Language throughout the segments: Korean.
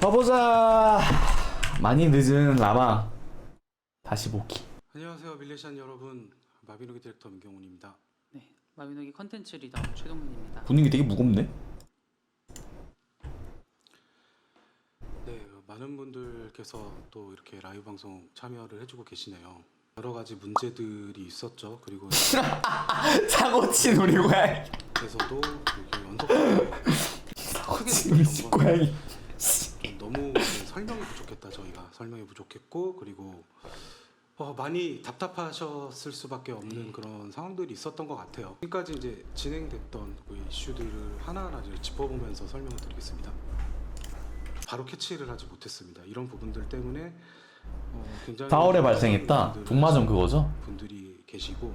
가보자. 많이 늦은 라마 다시 복귀. 안녕하세요 밀레시안 여러분 마비노기 디렉터 민경훈입니다 네, 마비노기 컨텐츠 리더 최동민입니다. 분위기 되게 무겁네. 네 많은 분들께서 또 이렇게 라이브 방송 참여를 해주고 계시네요 여러 가지 문제들이 있었죠 그리고 사고 친 우리 고양이. 연속적으로 사고 크게 친 우리 고양이. 너무 설명이 부족했다 저희가 설명이 부족했고 그리고 어, 많이 답답하셨을 수밖에 없는 그런 상황들이 있었던 것 같아요. 지금까지 이제 진행됐던 그 이슈들을 하나하나 이제 짚어보면서 설명을 드리겠습니다. 바로 캐치를 하지 못했습니다. 이런 부분들 때문에 어, 굉장히 4월에 발생했다. 분들을 북마전 그거죠? 분들이 계시고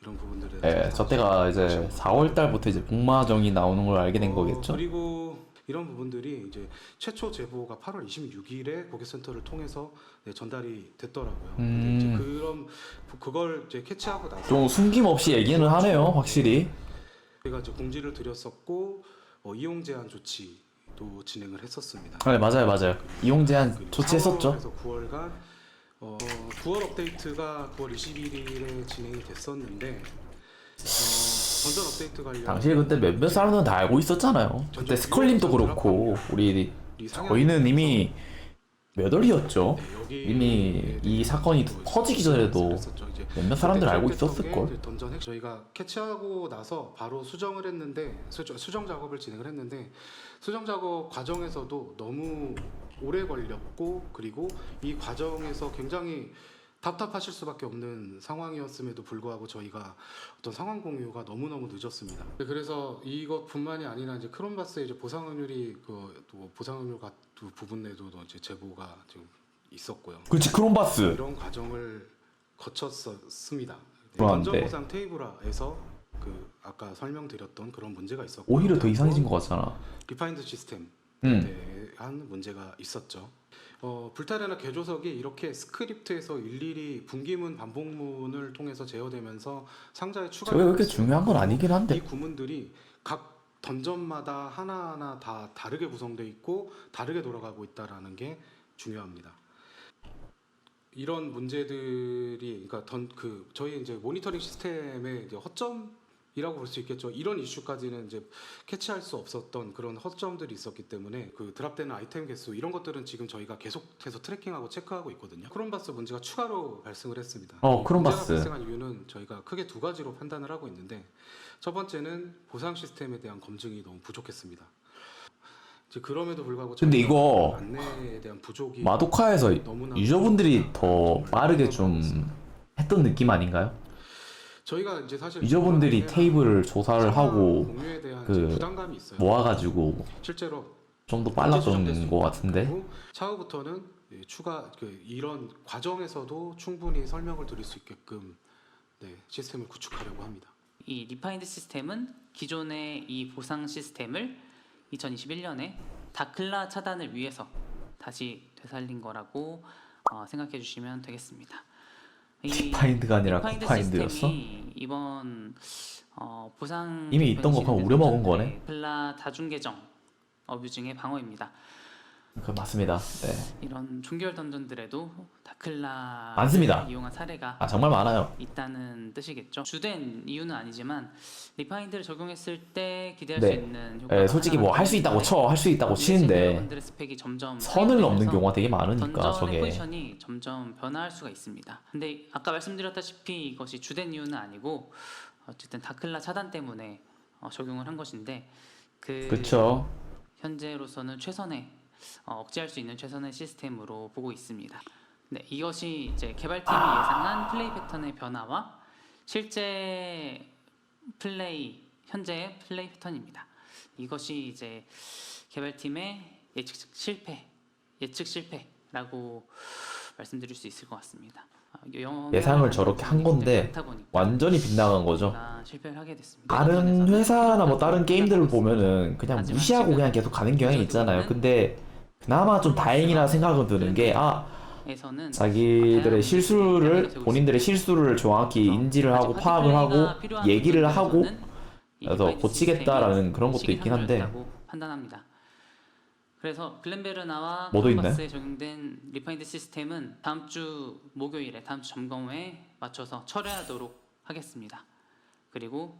이런 부분들에 예, 대해서 저 때가 이제 다시 4월 달부터 이제 복마정이 나오는 걸 알게 된 어, 거겠죠. 그리고 이런 부분들이 이제 최초 제보가 8월 26일에 고객센터를 통해서 네, 전달이 됐더라고요. 근데 이제 음. 그런 그걸 이제 캐치하고 나서 좀 숨김없이 얘기는 하네요, 확실히. 저희가 이제 공지를 드렸었고 어, 이용 제한 조치도 진행을 했었습니다. 네, 맞아요, 맞아요. 이용 제한 그리고 조치했었죠. 4월에서 9월간 어, 9월 업데이트가 9월 21일에 진행이 됐었는데 어, 전전 업데이트 관련 당시에 그때 몇몇 사람들은 다 알고 있었잖아요. 그때 스컬님도 그렇고 우리 저희는 이미 몇 월이었죠. 네, 이미 이 사건이 터지기 전에도 몇몇 사람들 알고 있었을 걸. 저희가 캐치하고 나서 바로 수정을 했는데 수정, 수정 작업을 진행을 했는데 수정 작업 과정에서도 너무 오래 걸렸고 그리고 이 과정에서 굉장히 답답하실 수밖에 없는 상황이었음에도 불구하고 저희가 어떤 상황 공유가 너무너무 늦었습니다. 네, 그래서 이것뿐만이 아니라 이제 크롬바스의 이제 보상률이 그또 보상률 같은 부분에도 이제 제보가 지금 있었고요. 그렇지 크롬바스. 이런 과정을 거쳤었습니다. 네, 그런데. 건전 보상 테이블화에서 그 아까 설명드렸던 그런 문제가 있었고 오히려 더 이상해진 것 같잖아. 리파인드 시스템에 음. 대한 문제가 있었죠. 어, 불타레나 개조석이 이렇게 스크립트에서 일일이 분기문 반복문을 통해서 제어되면서 상자에 추가 저게 그렇게 중요한 건 아니긴 이 한데. 구문들이 각 던전마다 하나하나 다 다르게 구성되어 있고 다르게 돌아가고 있다라는 게 중요합니다. 이런 문제들이 그러니까 던, 그 저희 이제 모니터링 시스템의 이제 허점 이라고 볼 수 있겠죠. 이런 이슈까지는 이제 캐치할 수 없었던 그런 허점들이 있었기 때문에 그 드랍되는 아이템 개수 이런 것들은 지금 저희가 계속해서 트래킹하고 체크하고 있거든요. 크롬바스 문제가 추가로 발생을 했습니다. 어, 이 크롬바스. 발생한 이유는 저희가 크게 두 가지로 판단을 하고 있는데 첫 번째는 보상 시스템에 대한 검증이 너무 부족했습니다. 이제 그럼에도 불구하고 근데 이거 안내에 대한 부족이 마도카에서 유저분들이 더 빠르게 좀 했던 느낌 아닌가요? 저희가 이제 사실 유저분들이 테이블을 조사를 하고 공유에 대한 그 이제 부담감이 있어요. 모아가지고 실제로 좀 더 빨랐던 수 것. 같은데. 차후부터는 이 추가 그 이런 과정에서도 충분히 설명을 드릴 수 있게끔 네, 시스템을 구축하려고 합니다. 이 리파인드 시스템은 기존의 이 보상 시스템을 2021년에 다클라 차단을 위해서 다시 되살린 거라고 어, 생각해 주시면 되겠습니다. 이 파인드가 아니라 코파인드였어? 이번 어, 보상 이미 있던 거 그냥 우려먹은 거네? 클라 다중 계정 어뷰징의 방어입니다. 그 맞습니다. 네. 이런 종결 던전들에도 다클라 많습니다. 이용한 사례가 아 정말 많아요. 있다는 뜻이겠죠. 주된 이유는 아니지만 리파인드를 적용했을 때 기대할 네. 수 있는 효과가 예, 솔직히 뭐 할 수 있다고 쳐, 할 수 있다고 치는데 여러분들의 스펙이 점점 선을 넘는 경우가 되게 많으니까 던전의 저게 포지션이 점점 변화할 수가 있습니다. 근데 아까 말씀드렸다시피 이것이 주된 이유는 아니고 어쨌든 다클라 차단 때문에 어, 적용을 한 것인데 그 그쵸? 현재로서는 최선의 어, 억제할 수 있는 최선의 시스템으로 보고 있습니다. 네, 이것이 이제 개발팀이 예상한 플레이 패턴의 변화와 실제 플레이 현재의 플레이 패턴입니다. 이것이 이제 개발팀의 예측 실패, 예측 실패라고 말씀드릴 수 있을 것 같습니다. 아, 예상을 저렇게 한 건데 완전히 빗나간 거죠. 저희가 실패를 하게 됐습니다. 다른 회사나 뭐 다른 게임들을. 보면은 그냥 무시하고 그냥 계속 가는 경향이 있잖아요. 근데 그나마 좀 다행이라 생각은 드는 게 아 자기들의 실수를 본인들의 실수를 정확히 인지를 하고 파악을 하고 얘기를 하고 그래서 고치겠다라는 그런 것도 있긴 한데. 판단합니다. 그래서 글렌베르나와? 컴바스에 적용된 리파인드 시스템은 다음 주 목요일에 다음 주 점검에 맞춰서 철회하도록 하겠습니다. 그리고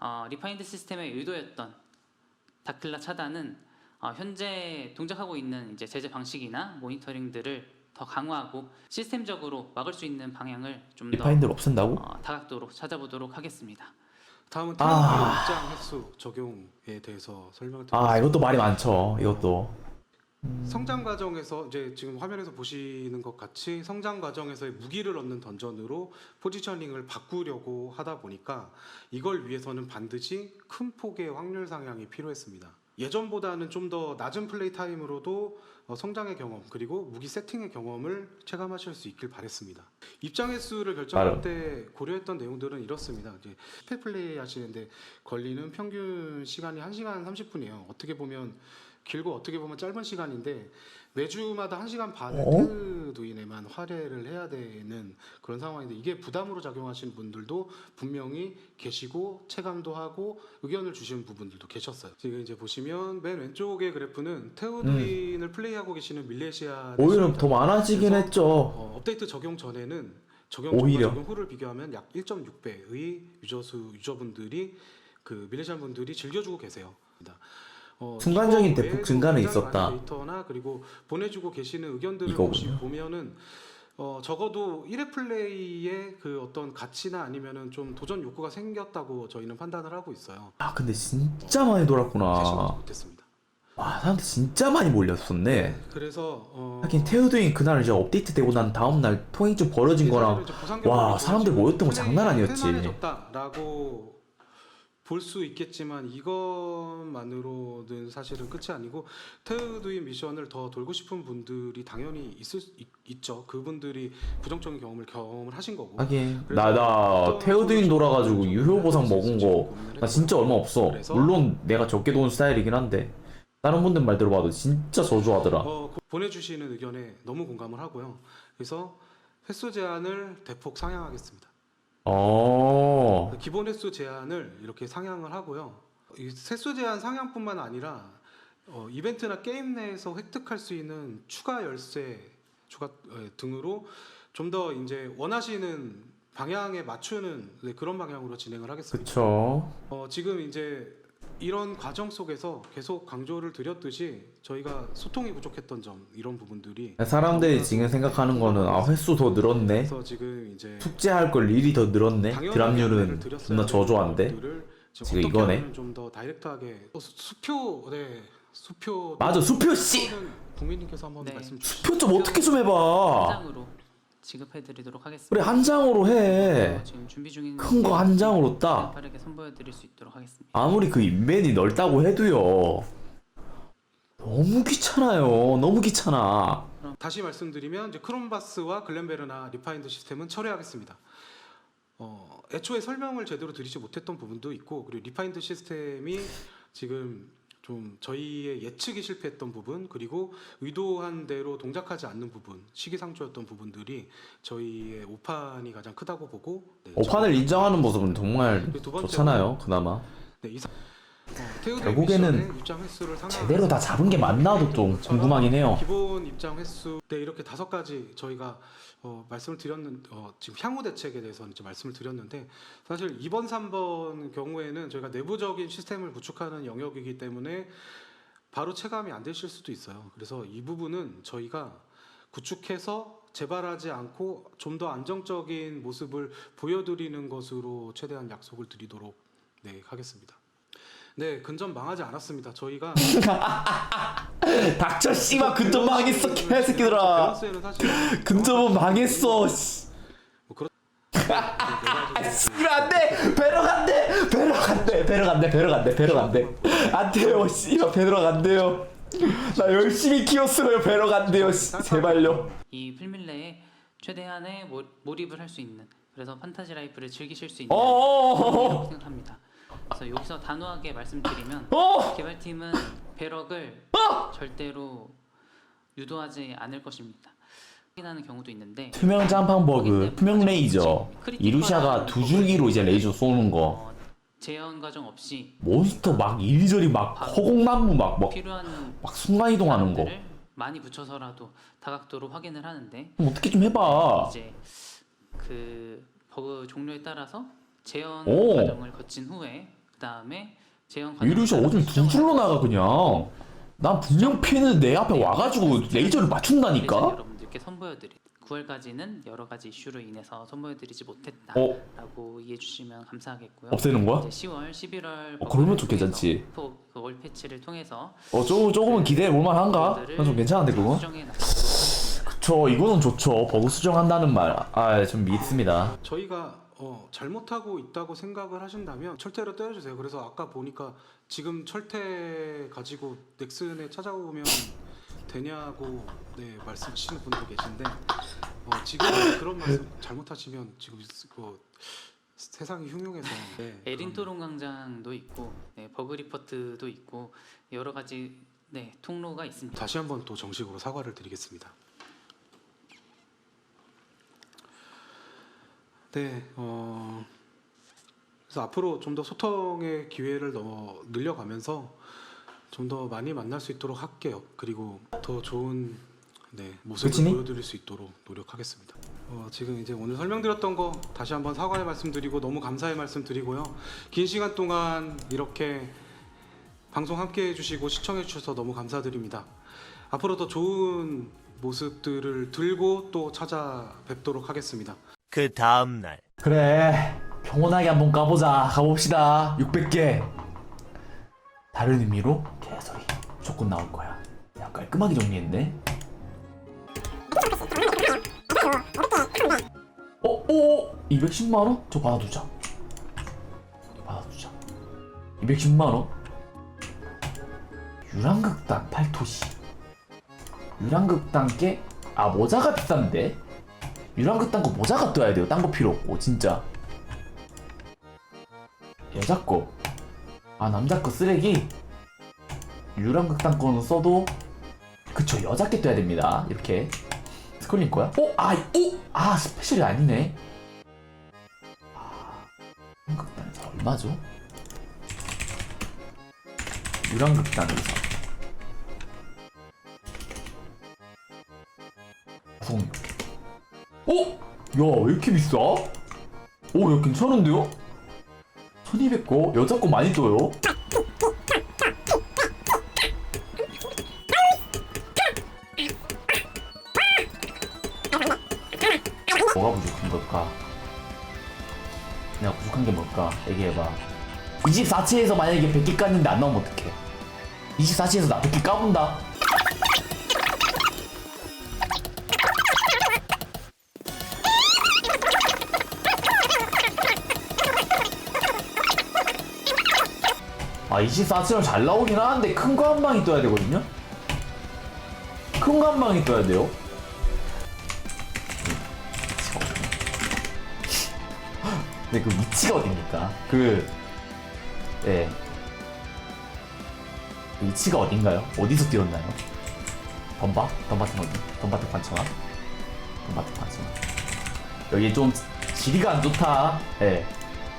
어, 리파인드 시스템의 의도였던 다클라 차단은 어, 현재 동작하고 있는 이제 제재 방식이나 모니터링들을 더 강화하고 시스템적으로 막을 수 있는 방향을 좀더 리파인드를 없앤다고? 어, 다각도로 찾아보도록 하겠습니다. 다음은 아. 태양광 입장 횟수 적용에 대해서 설명을 드리겠습니다. 아 이것도 말이 많죠. 이것도 성장 과정에서 이제 지금 화면에서 보시는 것 같이 성장 과정에서의 무기를 얻는 던전으로 포지셔닝을 바꾸려고 하다 보니까 이걸 위해서는 반드시 큰 폭의 확률 상향이 필요했습니다. 예전보다는 좀 더 낮은 플레이 타임으로도 어, 성장의 경험 그리고 무기 세팅의 경험을 체감하실 수 있길 바랬습니다. 입장 횟수를 결정할. 때 고려했던 내용들은 이렇습니다. 이제 10회 플레이 하시는데 걸리는 평균 시간이 1시간 30분이에요. 어떻게 보면 길고 어떻게 보면 짧은 시간인데 매주마다 1시간 반을 어? 테드두인에만 할애를 해야 되는 그런 상황인데 이게 부담으로 작용하시는 분들도 분명히 계시고 체감도 하고 의견을 주시는 부분들도 계셨어요. 지금 이제 보시면 맨 왼쪽의 그래프는 테오두인을 플레이하고 계시는 밀레시아 음. 오히려 더 많아지긴 그래서 했죠. 어, 업데이트 적용 전에는 적용 오히려. 적용 후를 비교하면 약 1.6배의 유저 수 유저분들이 그 밀레시안 분들이 즐겨주고 계세요. 어, 순간적인 대폭 증가는 있었다. 많은 데이터나 그리고 보내주고 계시는 의견들을. 혹시 보면은 어, 적어도 1회 플레이의 그 어떤 가치나 아니면은 좀 도전 욕구가 생겼다고 저희는 판단을 하고 있어요. 아 근데 진짜 많이 돌았구나. 못했습니다. 와 사람들 진짜 많이 몰렸었네. 그래서 어, 하긴 테오드인 그날 이제 업데이트 되고 난 다음 날 통행 좀 벌어진 거랑 와, 사람들 모였던 거 장난 아니었지. 라고 볼 수 있겠지만 이것만으로는 사실은 끝이 아니고 테우드인 미션을 더 돌고 싶은 분들이 당연히 있을 수 있, 있죠. 그분들이 부정적인 경험을 경험을 하신 거고. 하긴 그래서 나나 어떤 테오드인 솔루션을 돌아가지고 좀 유효 보상 먹은 거 나 진짜. 얼마 없어. 물론 내가 적게 돈 스타일이긴 한데 다른 분들 말 들어봐도 진짜 저주하더라. 어, 고- 보내주시는 의견에 너무 공감을 하고요. 그래서 횟수 제한을 대폭 상향하겠습니다. 어. 기본 횟수 제한을 이렇게 상향을 하고요. 이 횟수 제한 상향뿐만 아니라 어, 이벤트나 게임 내에서 획득할 수 있는 추가 열쇠 추가 에, 등으로 좀 더 이제 원하시는 방향에 맞추는 네, 그런 방향으로 진행을 하겠습니다. 그쵸. 어, 지금 이제 이런 과정 속에서 계속 강조를 드렸듯이 저희가 소통이 부족했던 점 이런 부분들이 사람들이 지금 생각하는 거는 아 횟수 더 늘었네. 그래서 지금 이제 숙제할 걸 일이 더 늘었네. 드랍률은 드렸어야 존나 되는 저조한데. 것들을 지금 어떻게 이거네. 하면 좀더 다이렉트하게 어, 수- 수표 네 수표 맞아 수표 씨. 수표는 국민님께서 한번 네. 말씀 주시죠. 수표 좀 어떻게 좀한 해봐. 장으로 지급해드리도록 하겠습니다. 그래 한 장으로 해. 어, 지금 준비 중인 큰 거 한 장으로 따. 빠르게 선보여드릴 수 있도록 하겠습니다. 아무리 그 인벤이 넓다고 해도요. 너무 귀찮아요. 너무 귀찮아. 다시 말씀드리면 이제 크롬바스와 글렌베르나 리파인드 시스템은 철회하겠습니다. 어, 애초에 설명을 제대로 드리지 못했던 부분도 있고 그리고 리파인드 시스템이 지금 좀 저희의 예측이 실패했던 부분 그리고 의도한 대로 동작하지 않는 부분 시기상조였던 부분들이 저희의 오판이 가장 크다고 보고 네, 오판을 인정하는 모습은 정말 그리고 두 번째로, 좋잖아요. 그나마. 네, 이상 결국에는 미션의 입장 횟수를 제대로 다 잡은 게 맞나도 좀 궁금하긴 해요. 기본 입장 횟수 네 이렇게 다섯 가지 저희가 어, 말씀을 드렸는 어, 지금 향후 대책에 대해서는 이제 말씀을 드렸는데 사실 2번 3번 경우에는 저희가 내부적인 시스템을 구축하는 영역이기 때문에 바로 체감이 안 되실 수도 있어요. 그래서 이 부분은 저희가 구축해서 재발하지 않고 좀 더 안정적인 모습을 보여드리는 것으로 최대한 약속을 드리도록 네 하겠습니다. 네, 근접 망하지 않았습니다. 저희가 닥쳐 씨발 근접 망했어 개새끼들아. 밸런스에는 사실 근접은 망했어. 씨. 뭐 그렇. 네, 씨발 안돼 배러 간대 배러 간대 배러 간대 배러 간대 배러 간대 안돼요 씨발 배러 간대요 나 열심히 키웠어요 배러 간대요 씨. 제발요 이 필밀레에 최대한의 모, 몰입을 할 수 있는 그래서 판타지 라이프를 즐기실 수 있는 어어어어 방법이라고 생각합니다. 그래서 여기서 단호하게 말씀드리면 어! 개발팀은 배럭을 절대로 유도하지 않을 것입니다. 확인하는 경우도 있는데 투명 짬판 버그 투명 레이저 이루샤가 두 줄기로 이제 레이저 쏘는 거 어, 재현 과정 없이 몬스터 막 이리저리 막 허공나무 막 막 필요한 막 순간이동하는 거 사람들을 많이 붙여서라도 다각도로 확인을 하는데 그럼 어떻게 좀 해봐 이제 그 버그 종류에 따라서 재현 오. 과정을 거친 후에 그 다음에 재현 과정 이루시 어딜 두 줄로 나가 그냥 난 분명 피는 내 앞에 와가지고 레이저를 맞춘다니까 여러분들께 선보여드릴 9월까지는 여러 가지 이슈로 인해서 선보여드리지 못했다라고 어? 이해해 주시면 감사하겠고요. 없애는 거야? 이제 10월, 11월 어, 그러면 좀 괜찮지. 그월 패치를 통해서 어 조금, 조금은 기대해 볼만한가? 난 좀 괜찮은데 하겠습니다. 그쵸 이거는 좋죠 버그 수정한다는 말 아 좀 믿습니다 저희가 어, 잘못하고 있다고 생각을 하신다면 철퇴로 떼어주세요. 그래서 아까 보니까 지금 철퇴 가지고 넥슨에 찾아오면 되냐고 네, 말씀 주시는 분들 계신데 어, 지금 그런 말씀 잘못하시면 지금 그 세상이 흉흉해서 네, 에린토론 광장도 있고 네, 버그 리포트도 있고 여러 가지 네, 통로가 있습니다. 다시 한번 또 정식으로 사과를 드리겠습니다. 네, 어, 그래서 앞으로 좀 더 소통의 기회를 더 늘려가면서 좀 더 많이 만날 수 있도록 할게요. 그리고 더 좋은 네, 모습을 그치니? 보여드릴 수 있도록 노력하겠습니다. 어, 지금 이제 오늘 설명드렸던 거 다시 한번 사과의 말씀드리고 너무 감사의 말씀드리고요. 긴 시간 동안 이렇게 방송 함께 해주시고 시청해 주셔서 너무 감사드립니다. 앞으로 더 좋은 모습들을 들고 또 찾아뵙도록 하겠습니다. 그 다음 날. 그래 평온하게 한번 까보자. 가봅시다. 600개. 다른 의미로 개소리. 조건 나올 거야. 야 깔끔하게 정리했네. 어? 오 210만원? 저 받아두자. 받아두자. 210만원? 유랑극단 팔토시. 유랑극단께 아 모자가 비싼데 유랑크 딴거 모자가 떠야 돼요 딴 거 필요 없고 진짜 여자 거아 남자 거 쓰레기 유랑크 딴 거는 써도 그쵸 여자 게 떠야 됩니다 이렇게 스컬린 거야? 오! 아! 오! 아 스페셜이 아니네 아, 유랑극단 의사 얼마죠? 유랑극단 의사 96 어? 야, 왜 이렇게 비싸? 오, 야, 괜찮은데요? 1200거? 여자 거 많이 떠요? 뭐가 부족한 걸까? 내가 부족한 게 뭘까? 얘기해봐. 24채에서 만약에 100개 깠는데 안 나오면 어떡해? 24채에서 나 100개 까본다? 아 24채널 잘 나오긴 하는데 큰 거 한 방이 떠야 되거든요? 큰 거 한 방이 떠야 돼요? 근데 그 위치가 어딥니까? 그, 예. 그 위치가 어딘가요? 어디서 뛰었나요? 덤바? 덤바트 어디? 덤바트 관청아? 덤바트 관청아. 여기 좀 지리가 안 좋다. 예.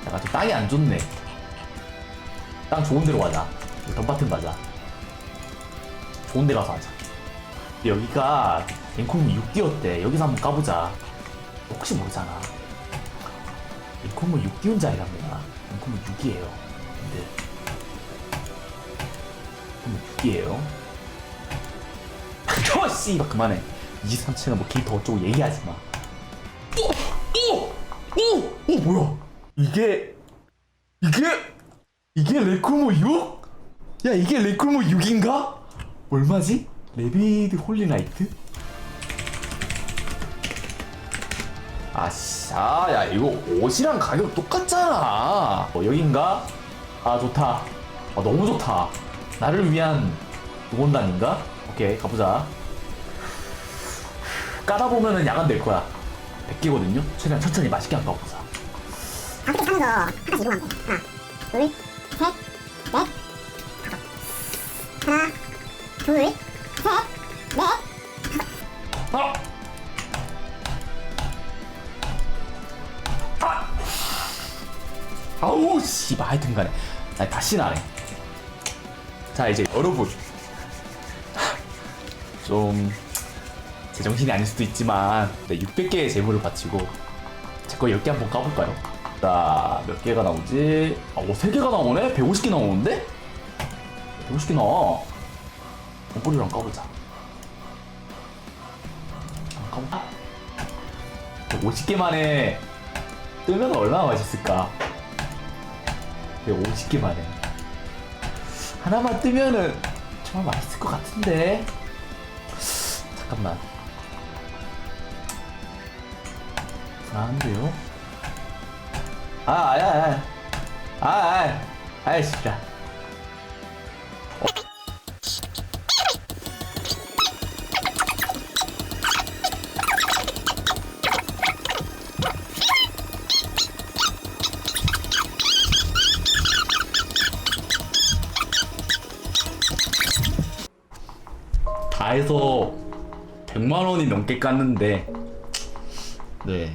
약간 좀 땅이 안 좋네. 땅 좋은 데로 가자. 덤바튼 가자. 좋은 데 가서 하자. 여기가 인콤이 6기였대. 여기서 한번 까보자. 혹시 모르잖아. 인콤은 6기운 자리랍니다. 인콤은 6이에요. 근데 인콤은 6이에요. 저 씨발 그만해. 23층은 뭐 캐릭터 어쩌고 얘기하지 마. 오! 오! 오! 오 뭐야? 이게 이게 이게 레쿠모 6? 야 이게 레쿠모 6인가? 얼마지? 레비드 홀리나이트? 아씨 아야 이거 옷이랑 가격 똑같잖아 어, 여긴가? 아 좋다 아 너무 좋다 나를 위한 응원단인가? 오케이 가보자 까다 보면은 야간 될 거야 100개거든요 최대한 천천히 맛있게 한번 가보자 개 사면서 하나씩 이동하면 돼. 하나, 둘, 셋, 넷, 다섯. 하나, 둘, 셋, 넷. 아! 아! 아우 씨발 하여튼간에 나 다시 나네 자 이제 여러분 좀 제정신이 아닐 수도 있지만 네, 600개의 재물을 바치고 제 거 10개 한번 까볼까요? 자, 몇 개가 나오지? 아, 오, 3개가 나오네? 150개 나오는데? 150개 나와. 원뿌리랑 까보자. 한번 까볼까? 50개 만에 뜨면 얼마나 맛있을까? 50개 만에. 하나만 뜨면은 정말 맛있을 것 같은데? 잠깐만. 불안한데요? 아, 아야, 아야. 아, 아, 아이, 진짜. 다 해서 100만 원이 넘게 깠는데 네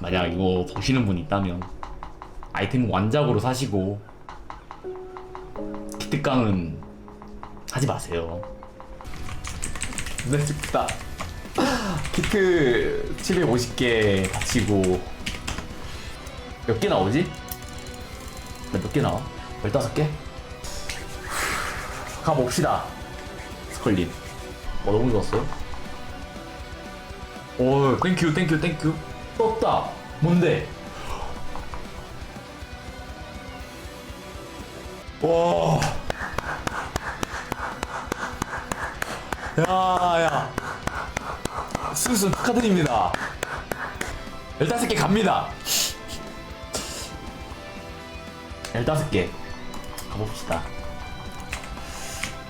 만약 이거 보시는 분 있다면 아이템 완작으로 사시고 기특강은 하지 마세요 네 슬프다 키트 750개 바치고 몇 개 나오지? 몇개 나와? 15개? 가봅시다 스컬린 어 너무 좋았어요 오 땡큐 땡큐 땡큐 떴다. 뭔데? 와. 야 야. 수수 축하드립니다. 15개 갑니다. 15개. 가봅시다.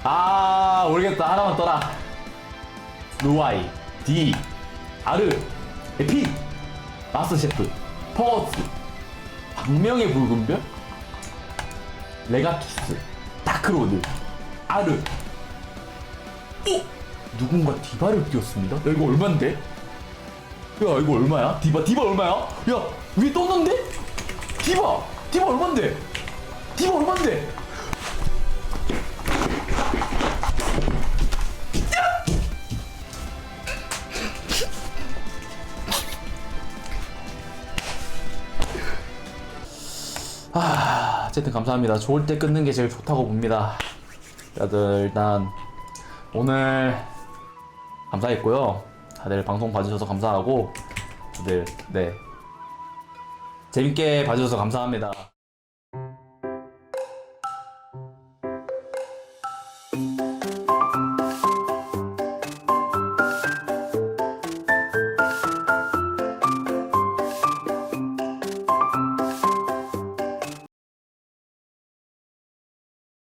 아 모르겠다. 하나만 떠라. 루아이 디 아르 에피 마스터 셰프 퍼스 박명의 붉은별 레가투스 다크로드 아르. 오! 누군가 디바를 띄웠습니다. 야 이거 얼만데? 야 이거 얼마야? 디바 디바 얼마야? 야 위에 떴는데? 디바 디바 얼만데? 디바 얼만데 아, 어쨌든 감사합니다. 좋을 때 끊는 게 제일 좋다고 봅니다. 다들 일단 오늘 감사했고요. 다들 방송 봐주셔서 감사하고 다들 네 재밌게 봐주셔서 감사합니다.